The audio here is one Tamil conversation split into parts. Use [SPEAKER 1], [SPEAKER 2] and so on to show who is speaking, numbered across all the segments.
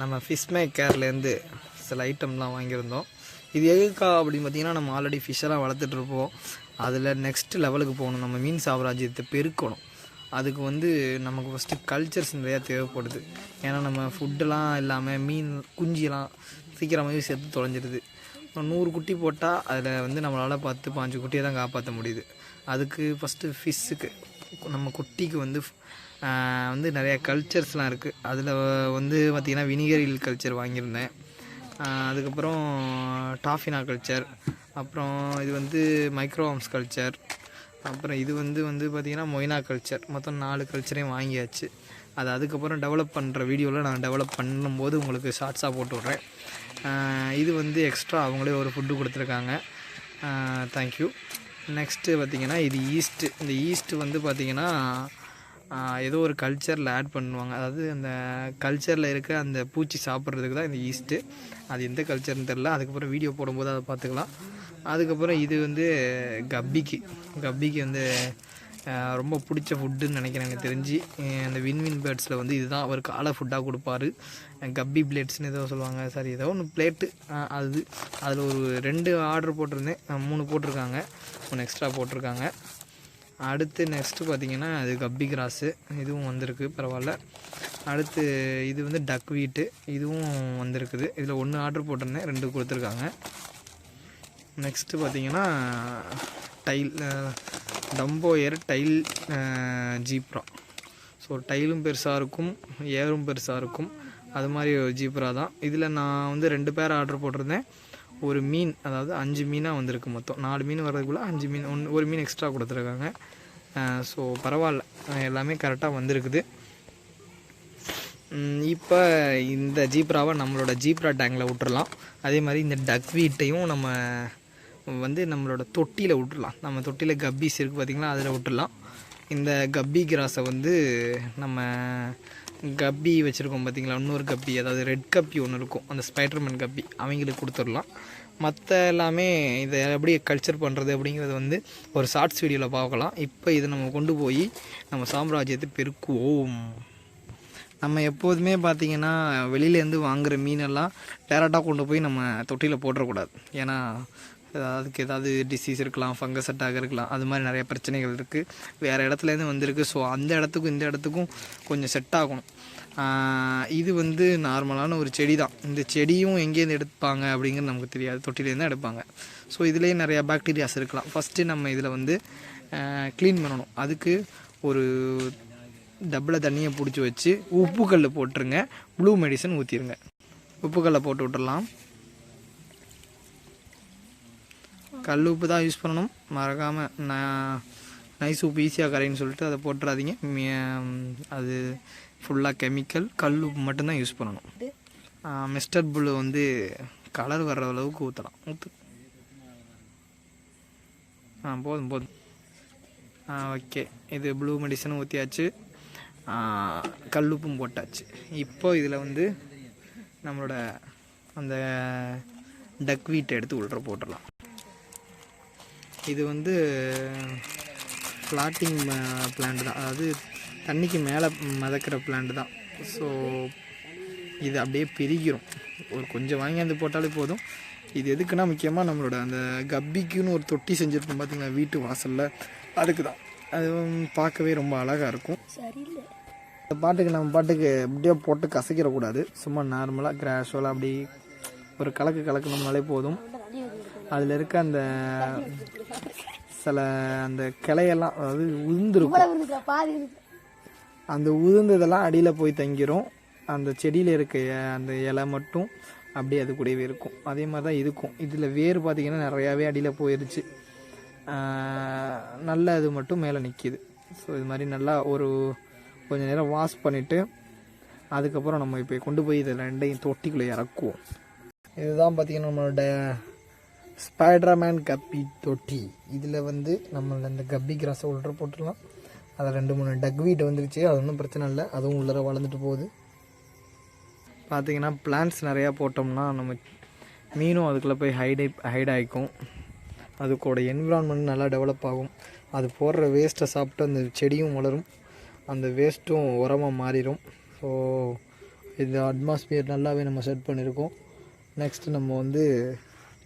[SPEAKER 1] நம்ம ஃபிஷ் மேக்கர்லேருந்து சில ஐட்டம்லாம் வாங்கியிருந்தோம். இது எதுக்கா அப்படின்னு பார்த்தீங்கன்னா நம்ம ஆல்ரெடி ஃபிஷ்ஷெல்லாம் வளர்த்துட்ருப்போம் அதில் நெக்ஸ்ட் லெவலுக்கு போகணும். நம்ம மீன் சாம்ராஜ்யத்தை பெருக்கணும். அதுக்கு வந்து நமக்கு ஃபஸ்ட்டு கல்ச்சர்ஸ் நிறையா தேவைப்படுது. ஏன்னா நம்ம ஃபுட்டெல்லாம் இல்லாமல் மீன் குஞ்சிலாம் சீக்கிரமாகவே சேர்த்து தொலைஞ்சிடுது நூறு குட்டி போட்டால் அதில் வந்து நம்மளால் பத்து பாஞ்சு குட்டியை தான் காப்பாற்ற முடியுது. அதுக்கு ஃபஸ்ட்டு ஃபிஷ்ஷுக்கு நம்ம குட்டிக்கு வந்து வந்து நிறைய கல்ச்சர்ஸ்லாம் இருக்குது அதில் வந்து பார்த்திங்கன்னா வினிகரில் கல்ச்சர் வாங்கியிருந்தேன். அதுக்கப்புறம் டாஃபினா கல்ச்சர் அப்புறம் இது வந்து மைக்ரோஹாம்ஸ் கல்ச்சர் அப்புறம் இது வந்து வந்து பார்த்திங்கன்னா மொய்னா கல்ச்சர் மொத்தம் நாலு கல்ச்சரையும் வாங்கியாச்சு. அது அதுக்கப்புறம் டெவலப் பண்ணுற வீடியோவில் நான் டெவலப் பண்ணும்போது உங்களுக்கு ஷார்ட்ஸாக போட்டு விட்றேன். இது வந்து எக்ஸ்ட்ரா அவங்களே ஒரு ஃபுட்டு கொடுத்துருக்காங்க. தேங்க்யூ நெக்ஸ்ட்டு பார்த்திங்கன்னா இது ஈஸ்ட்டு இந்த ஈஸ்ட்டு வந்து பார்த்திங்கன்னா ஏதோ ஒரு கல்ச்சரில் ஆட் பண்ணுவாங்க. அதாவது அந்த கல்ச்சரில் இருக்க அந்த பூச்சி சாப்பிட்றதுக்கு தான் இந்த ஈஸ்ட்டு அது எந்த கல்ச்சர்னு தெரில அதுக்கப்புறம் வீடியோ போடும்போது அதை பார்த்துக்கலாம். அதுக்கப்புறம் இது வந்து கப்பிக்கு. கப்பிக்கு வந்து ரொம்ப பிடிச்ச ஃபுட்டுன்னு நினைக்கிறேன் எனக்கு தெரிஞ்சு. அந்த வின்வின் பேர்ட்ஸில் வந்து இதுதான். அவர் காலை ஃபுட்டாக கொடுப்பாரு. கப்பி பிளேட்ஸ்னு ஏதோ சொல்லுவாங்க. சாரி ஏதோ ஒன்று பிளேட்டு அது. அதில் ஒரு ரெண்டு ஆர்டர் போட்டிருந்தேன். மூணு போட்டிருக்காங்க. ஒன்று எக்ஸ்ட்ரா போட்டிருக்காங்க. அடுத்து நெக்ஸ்ட்டு பார்த்தீங்கன்னா அது கப்பி கிராஸு. இதுவும் வந்திருக்கு பரவாயில்ல. அடுத்து இது வந்து டக் வீட்டு இதுவும் வந்திருக்குது. இதில் ஒன்று ஆர்டர் போட்டிருந்தேன் ரெண்டு கொடுத்துருக்காங்க. நெக்ஸ்ட்டு பார்த்தீங்கன்னா tail dumbo ear tail zebra. So டைலும் பெருசாக இருக்கும் ஏரும் பெருசாக இருக்கும். அது மாதிரி ஜீப்ரா தான். இதில் நான் வந்து ரெண்டு பேர் ஆர்டர் போட்டிருந்தேன். ஒரு மீன் அதாவது அஞ்சு மீனாக வந்திருக்கு மொத்தம். நாலு மீன் வர்றதுக்குள்ளே அஞ்சு மீன் ஒன்று ஒரு மீன் எக்ஸ்ட்ரா கொடுத்துருக்காங்க. ஸோ பரவாயில்ல. எல்லாமே கரெக்டாக வந்திருக்குது. இப்போ இந்த ஜீப்ராவை நம்மளோட ஜீப்ரா டேங்கில் விட்டுறலாம். அதே மாதிரி இந்த டக் வீட்டையும் நம்ம வந்து நம்மளோட தொட்டியில் விட்டுடலாம் நம்ம தொட்டியில் கப்பீஸ் இருக்குது பார்த்திங்களா அதில் விட்டுறலாம். இந்த கப்பி கிராஸை வந்து நம்ம கப்பி வச்சுருக்கோம் பார்த்தீங்களா இன்னொரு கப்பி அதாவது ரெட் கப்பி ஒன்று இருக்கும். அந்த ஸ்பைடர்மேன் கப்பி. அவங்களுக்கு கொடுத்துடலாம். மற்ற எல்லாமே இதை எப்படி கல்ச்சர் பண்ணுறது அப்படிங்கிறது வந்து ஒரு ஷார்ட்ஸ் வீடியோவில் பார்க்கலாம். இப்போ இதை நம்ம கொண்டு போய் நம்ம சாம்ராஜ்யத்தை பெருக்குவோம். நம்ம எப்போதுமே பார்த்தீங்கன்னா வெளியிலேருந்து வாங்குகிற மீனெல்லாம் டேரெக்டாக கொண்டு போய் நம்ம தொட்டியில் போட்டுறக்கூடாது. ஏன்னா அதுக்கு ஏதாவது டிசீஸ் இருக்கலாம் ஃபங்கஸ் அட்டாக் இருக்கலாம் அது மாதிரி நிறைய பிரச்சனைகள் இருக்குது வேறு இடத்துலேருந்து வந்திருக்கு. ஸோ அந்த இடத்துக்கும் இந்த இடத்துக்கும் கொஞ்சம் செட் ஆகணும். இது வந்து நார்மலான ஒரு செடி தான் இந்த செடியும் எங்கேருந்து எடுப்பாங்க அப்படிங்கிறது நமக்கு தெரியாது. தொட்டிலேருந்து எடுப்பாங்க. ஸோ இதுலேயே நிறையா பாக்டீரியாஸ் இருக்கலாம். ஃபஸ்ட்டு நம்ம இதில் வந்து க்ளீன் பண்ணணும். அதுக்கு ஒரு டப்பில் தண்ணியை பிடிச்சி வச்சு உப்புக்கல் போட்டுருங்க. ப்ளூ மெடிசன் ஊற்றிடுங்க உப்புக்கல்லை போட்டு விட்டுடலாம். கல் உப்பு தான் யூஸ் பண்ணணும். மறக்காமல் நான் நைஸ் உப்பு ஈஸியாக கரைன்னு சொல்லிட்டு அதை போட்டுறாதீங்க. அது ஃபுல்லாக கெமிக்கல் கல் உப்பு மட்டும்தான் யூஸ் பண்ணணும். மிஸ்டர் புல்லு வந்து கலர் வர்ற அளவுக்கு ஊற்றலாம் ஊற்று ஆ போதும் போதும். ஆ ஓகே இது ப்ளூ மெடிசனும் ஊற்றியாச்சு கல்லுப்பும் போட்டாச்சு. இப்போ இதில் வந்து நம்மளோட அந்த டக் வீட்டை எடுத்து உள்ள போட்டுடலாம். இது வந்து ஃப்ளாட்டிங் பிளான்ட் தான். அதாவது தண்ணிக்கு மேலே மிதக்கிற பிளான்ட் தான். ஸோ இது அப்படியே பெருகிரும் ஒரு கொஞ்சம் வாங்கியாந்து போட்டாலே போதும். இது எதுக்குன்னா முக்கியமாக நம்மளோட அந்த கப்பிக்குன்னு ஒரு தொட்டி செஞ்சுருப்போம் பார்த்தீங்களா வீட்டு வாசலில். அதுக்கு தான். அது பார்க்கவே ரொம்ப அழகாக இருக்கும். இந்த பாட்டுக்கு நம்ம பாட்டுக்கு அப்படியே போட்டு கசக்கிடக்கூடாது சும்மா நார்மலாக கிராஷுவலாக அப்படி ஒரு கலக்கு கலக்கணும்னாலே போதும். அதில் இருக்க அந்த சில அந்த கிளையெல்லாம் அதாவது உதிர்ந்துருக்கும். அந்த உதிர்ந்ததெல்லாம் அடியில் போய் தங்கிரும். அந்த செடியில் இருக்க அந்த இலை மட்டும் அப்படியே அது கூடவே இருக்கும். அதே மாதிரி தான் இருக்கும் இதில் வேர் பார்த்திங்கன்னா நிறையாவே அடியில் போயிருச்சு. ஆஹ், நல்ல இது மட்டும் மேலே நிற்கிது ஸோ இது மாதிரி நல்லா ஒரு கொஞ்ச நேரம் வாஷ் பண்ணிவிட்டு அதுக்கப்புறம் நம்ம இப்போ கொண்டு போய் இதை ரெண்டையும் தொட்டிக்குள்ளே இறக்குவோம். இதுதான் பார்த்திங்கன்னா நம்மளோட ஸ்பைடர்மேன் கப்பி தொட்டி. இதில் வந்து நம்ம இந்த கப்பி கிராஸை உள்ளர போட்டுடலாம். அதில் ரெண்டு மூணு டக் வீட் வந்துருச்சு. அது ஒன்றும் பிரச்சனை இல்லை. அதுவும் உள்ளர வளர்ந்துட்டு போகுது. பார்த்தீங்கன்னா பிளான்ஸ் நிறையா போட்டோம்னா நம்ம மீனும் அதுக்குள்ளே போய் ஹைடை ஹைட் ஆகிக்கும் அதுக்கோட என்விரான்மெண்ட் நல்லா டெவலப் ஆகும். அது போடுற வேஸ்ட்டை சாப்பிட்டு அந்த செடியும் வளரும். அந்த வேஸ்ட்டும் உரமாக மாறிடும். ஸோ இந்த அட்மாஸ்பியர் நல்லாவே நம்ம செட் பண்ணியிருக்கோம் நெக்ஸ்ட் நம்ம வந்து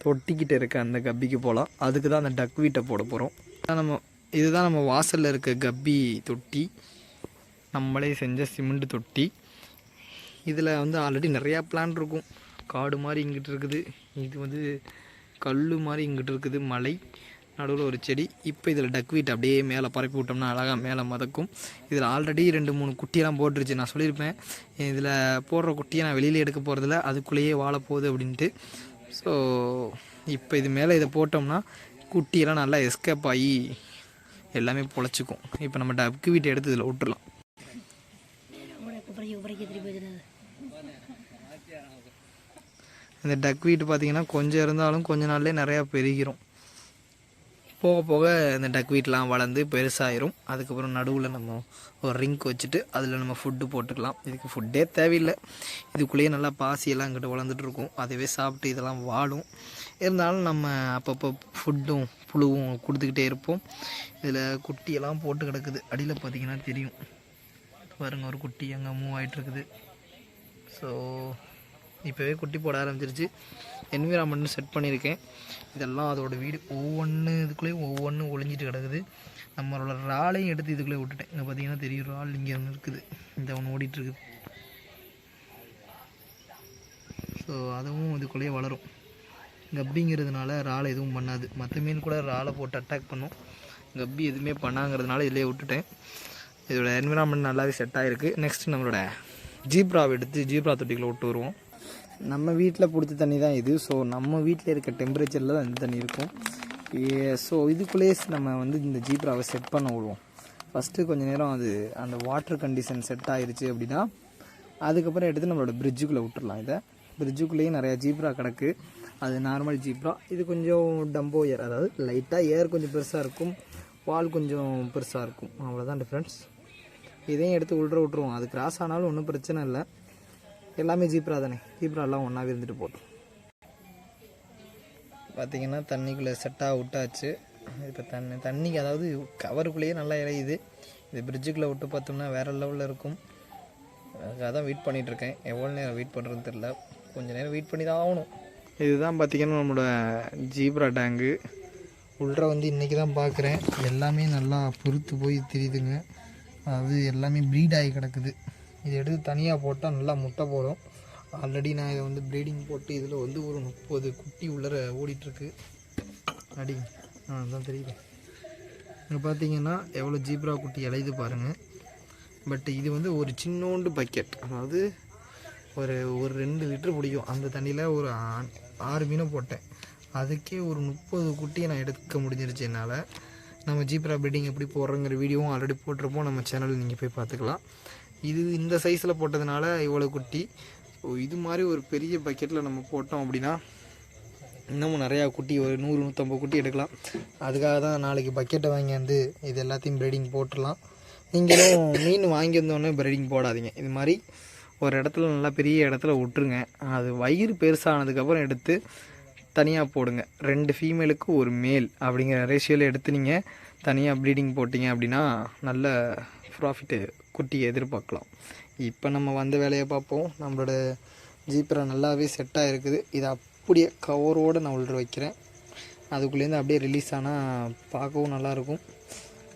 [SPEAKER 1] தொட்டிக்கிட்டு இருக்க அந்த கப்பிக்கு போகலாம் அதுக்கு தான் அந்த டக் வீட்டை போட போகிறோம் நம்ம இதுதான் நம்ம வாசலில் இருக்க கப்பி தொட்டி. நம்மளே செஞ்ச சிமெண்ட் தொட்டி. இதில் வந்து ஆல்ரெடி நிறையா பிளான் இருக்கும். காடு மாதிரி இங்கிட்டு இருக்குது. இது வந்து கல் மாதிரி இங்கிட்டு இருக்குது மலை. நடுவில் ஒரு செடி. இப்போ இதில் டக் வீட் அப்படியே மேலே பரப்பி விட்டோம்னா அழகாக மேலே மதக்கும். இதில் ஆல்ரெடி ரெண்டு மூணு குட்டியெல்லாம் போட்டுருச்சு. நான் சொல்லியிருப்பேன். இதில் போடுற குட்டியை நான் வெளியில் எடுக்க போகிறதில்ல அதுக்குள்ளேயே வாழ போகுது அப்படின்ட்டு. ஸோ இப்போ இது மேலே இதை போட்டோம்னா குட்டியெல்லாம் நல்லா எஸ்கேப் ஆகி எல்லாமே பொழைச்சிக்கும். இப்போ நம்ம டக்கு வீட்டை எடுத்து இதில்
[SPEAKER 2] விட்டுலாம்
[SPEAKER 1] இந்த டக் வீட்டு பார்த்தீங்கன்னா கொஞ்சம் இருந்தாலும் கொஞ்ச நாள்லேயே நிறையா பெருகிரும். போக போக இந்த டக் வீட்லாம் வளர்ந்து பெருசாயிரும். அதுக்கப்புறம் நடுவில் நம்ம ஒரு ரிங்க் வச்சுட்டு அதில் நம்ம ஃபுட்டு போட்டுக்கலாம். இதுக்கு ஃபுட்டே தேவையில்லை. இதுக்குள்ளேயே நல்லா பாசியெல்லாம் இங்கிட்ட வளர்ந்துட்டு இருக்கும். அதுவே சாப்பிட்டு இதெல்லாம் வாழும் இருந்தாலும் நம்ம அப்பப்போ ஃபுட்டும் புழுவும் கொடுத்துக்கிட்டே இருப்போம். இதில் குட்டியெல்லாம் போட்டு கிடக்குது. அடியில் பார்த்தீங்கன்னா தெரியும். பாருங்க ஒரு குட்டி அங்கே மூவ் ஆகிட்டுருக்குது ஸோ இப்போவே குட்டி போட ஆரம்பிச்சிருச்சு. என்விரான்மெண்ட்னு செட் பண்ணியிருக்கேன். இதெல்லாம் அதோட வீடு ஒவ்வொன்று இதுக்குள்ளேயும் ஒவ்வொன்றும் ஒளிஞ்சிட்டு கிடக்குது. நம்மளோட ராலையும் எடுத்து இதுக்குள்ளே விட்டுட்டேன். இங்கே பார்த்தீங்கன்னா தெரியும் ரால் இங்கே ஒன்று இருக்குது. இந்த ஒன்று ஓடிட்டுருக்குது ஸோ அதுவும் இதுக்குள்ளேயே வளரும். கப்பிங்கிறதுனால ராலை எதுவும் பண்ணாது. மற்ற மீன் கூட ராலை போட்டு அட்டாக் பண்ணும். கப்பி எதுவுமே பண்ணாங்கிறதுனால இதிலே விட்டுட்டேன். இதோட என்விரான்மெண்ட் நல்லாவே செட் ஆகிருக்கு நெக்ஸ்ட் நம்மளோட ஜீப்ராவை எடுத்து ஜீப்ரா தொட்டிக்குள்ளே விட்டு வருவோம். நம்ம வீட்டில் பிடிச்ச தண்ணி தான் இது. ஸோ நம்ம வீட்டில் இருக்க டெம்பரேச்சரில் தான் இந்த தண்ணி இருக்கும். ஸோ இதுக்குள்ளேயே நம்ம வந்து இந்த ஜீப்ராவை செட் பண்ண விடுவோம். ஃபஸ்ட்டு கொஞ்சம் நேரம் அது அந்த வாட்டர் கண்டிஷன் செட் ஆயிடுச்சு அப்படின்னா அதுக்கப்புறம் எடுத்து நம்மளோட பிரிட்ஜுக்குள்ளே விட்டுடலாம் இதை. பிரிட்ஜுக்குள்ளேயும் நிறையா ஜீப்ரா கிடக்கு. அது நார்மல் ஜீப்ரா. இது கொஞ்சம் டம்போ ஏர் அதாவது லைட்டாக ஏர் கொஞ்சம் பெருசாக இருக்கும். வால் கொஞ்சம் பெருசாக இருக்கும். அவ்வளோதான் டிஃப்ரென்ஸ் இதையும் எடுத்து உள்ற விட்ருவோம் அது கிராஸ் ஆனாலும் ஒன்றும் பிரச்சனை இல்லை. எல்லாமே ஜீப்ரா தானே? ஜீப்ரா எல்லாம் ஒன்றாவே இருந்துட்டு போட்டோம் பார்த்தீங்கன்னா தண்ணிக்குள்ளே செட்டாக விட்டாச்சு. இப்போ தண்ணி தண்ணிக்கு அதாவது கவருக்குள்ளேயே நல்லா இறையுது. இது பிரிட்ஜுக்குள்ளே விட்டு பார்த்தோம்னா வேறு லெவலில் இருக்கும். அதுக்காக தான் வெயிட் பண்ணிகிட்ருக்கேன் எவ்வளோ நேரம் வெயிட் பண்ணுறதுன்னு தெரில கொஞ்சம் நேரம் வெயிட் பண்ணி தான் ஆகணும். இதுதான் பார்த்தீங்கன்னா நம்மளோட ஜீப்ரா டேங்கு உள்ள வந்து இன்றைக்கி தான் பார்க்குறேன் எல்லாமே நல்லா பொறுத்து போய் தெரியுதுங்க. அதாவது எல்லாமே ப்ரீட் ஆகி கிடக்குது. இதை எடுத்து தனியாக போட்டால் நல்லா முட்டை போடும். ஆல்ரெடி நான் இதை வந்து ப்ரீடிங் போட்டு இதில் வந்து ஒரு முப்பது குட்டி உள்ளர ஓடிட்டுருக்கு. அடி ஆ அதான் தெரியுது. இங்கே பார்த்தீங்கன்னா எவ்வளோ ஜீப்ரா குட்டி இலையுது பாருங்கள் பட் இது வந்து ஒரு சின்னோண்டு பக்கெட் அதாவது ஒரு ஒரு ரெண்டு லிட்டர் பிடிக்கும். அந்த தண்ணியில் ஒரு ஆறு மீனை போட்டேன். அதுக்கே ஒரு முப்பது குட்டியை நான் எடுக்க முடிஞ்சிருச்சு என்னால். நம்ம ஜீப்ரா ப்ரீடிங் எப்படி போடுறோங்கிற வீடியோவும் ஆல்ரெடி போட்டிருப்போம். நம்ம சேனலில் நீங்கள் போய் பார்த்துக்கலாம். இது இந்த சைஸில் போட்டதுனால இவ்வளோ குட்டி. ஸோ இது மாதிரி ஒரு பெரிய பக்கெட்டில் நம்ம போட்டோம் அப்படின்னா இன்னமும் நிறையா குட்டி ஒரு நூறு நூற்றம்பது குட்டி எடுக்கலாம். அதுக்காக தான் நாளைக்கு பக்கெட்டை வாங்கி வந்து இது எல்லாத்தையும் ப்ரீடிங் போட்டுடலாம். நீங்களும் மீன் வாங்கி வந்தோடனே ப்ரீடிங் போடாதீங்க. இது மாதிரி ஒரு இடத்துல நல்லா பெரிய இடத்துல விட்டுருங்க. அது வயிறு பெருசானதுக்கப்புறம் எடுத்து தனியாக போடுங்க. ரெண்டு ஃபீமேலுக்கு ஒரு மேல் அப்படிங்கிற ரேஷியோவில் எடுத்து நீங்கள் தனியாக ப்ரீடிங் போட்டிங்க அப்படின்னா நல்ல ப்ராஃபிட்டு குட்டியை எதிர்பார்க்கலாம். இப்போ நம்ம வந்த வேலையை பார்ப்போம். நம்மளோட ஜீப்ரா நல்லாவே செட்டாக இருக்குது. இதை அப்படியே கவரோடு நான் உள்ள வைக்கிறேன். அதுக்குள்ளேருந்து அப்படியே ரிலீஸ் ஆனால் பார்க்கவும் நல்லாயிருக்கும்.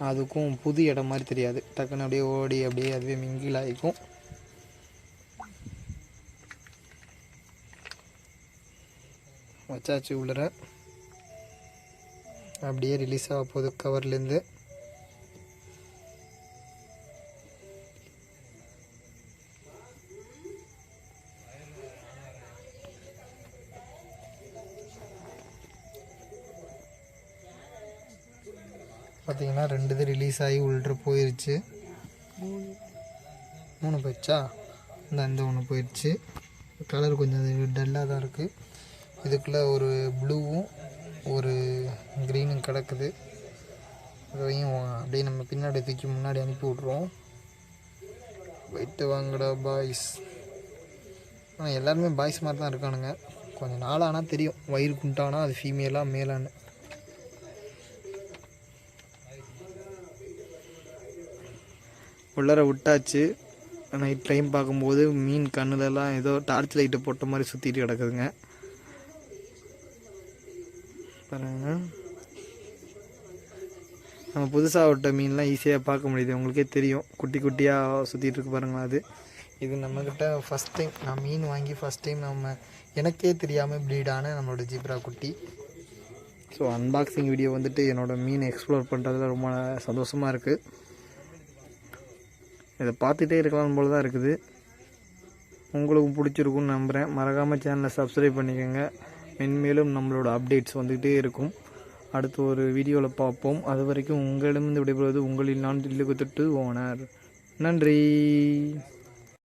[SPEAKER 1] அதுக்கும் புது இடம் மாதிரி தெரியாது. டக்குன்னு அப்படியே ஓடி அப்படியே அதுவே மிங்கில் ஆகிக்கும். வச்சாச்சு உள்ளற அப்படியே ரிலீஸ் ஆக போகுது கவர்லேருந்து பார்த்தீங்கன்னா ரெண்டு இது ரிலீஸ் ஆகி உள்ள போயிருச்சு.
[SPEAKER 2] மூணு
[SPEAKER 1] போயிடுச்சா? இந்த அந்த ஒன்று போயிடுச்சு. கலர் கொஞ்சம் டல்லாக தான் இருக்குது இதுக்குள்ளே ஒரு ப்ளூவும் ஒரு க்ரீனும் கிடக்குது. அதையும் அப்படியே நம்ம பின்னாடி தூக்கி முன்னாடி அனுப்பி விட்ருவோம் போயிட்டு வாங்கடா பாய்ஸ் ஆனால் எல்லாருமே பாய்ஸ் மாதிரி தான் இருக்கானுங்க. கொஞ்சம் நாளானால் தெரியும். வயிறு குண்டானா அது ஃபீமேலாக மேலான்னு உள்ளர விட்டாச்சு. நைட் டைம் பார்க்கும்போது மீன் கண்ணுலலாம் ஏதோ டார்ச் லைட்டு போட்ட மாதிரி சுற்றிட்டு கிடக்குதுங்க. பாருங்க. நம்ம புதுசாக விட்ட மீன்லாம் ஈஸியாக பார்க்க முடியுது. உங்களுக்கே தெரியும். குட்டி குட்டியாக சுற்றிட்டு இருக்கு பாருங்களா அது. இது நம்மக்கிட்ட ஃபஸ்ட் டைம் நான் மீன் வாங்கி ஃபஸ்ட் டைம் நம்ம எனக்கே தெரியாமல் ப்ரீடான நம்மளோட ஜீப்ரா குட்டி. ஸோ அன்பாக்சிங் வீடியோ வந்துட்டு என்னோடய மீன் எக்ஸ்ப்ளோர் பண்ணுறதுல ரொம்ப சந்தோஷமாக இருக்குது இதை பார்த்துட்டே இருக்கலாம் போல தான் இருக்குது. உங்களுக்கும் பிடிச்சிருக்கும்னு நம்புகிறேன் மறக்காமல் சேனலை சப்ஸ்கிரைப் பண்ணிக்கோங்க. மென்மேலும் நம்மளோட அப்டேட்ஸ் வந்துகிட்டே இருக்கும். அடுத்து ஒரு வீடியோவில் பார்ப்போம். அது வரைக்கும் உங்களிடமிருந்து விடைபெறுவது உங்களில் நான் தில்லுக்கு தொட்டு ஓனர் நன்றி.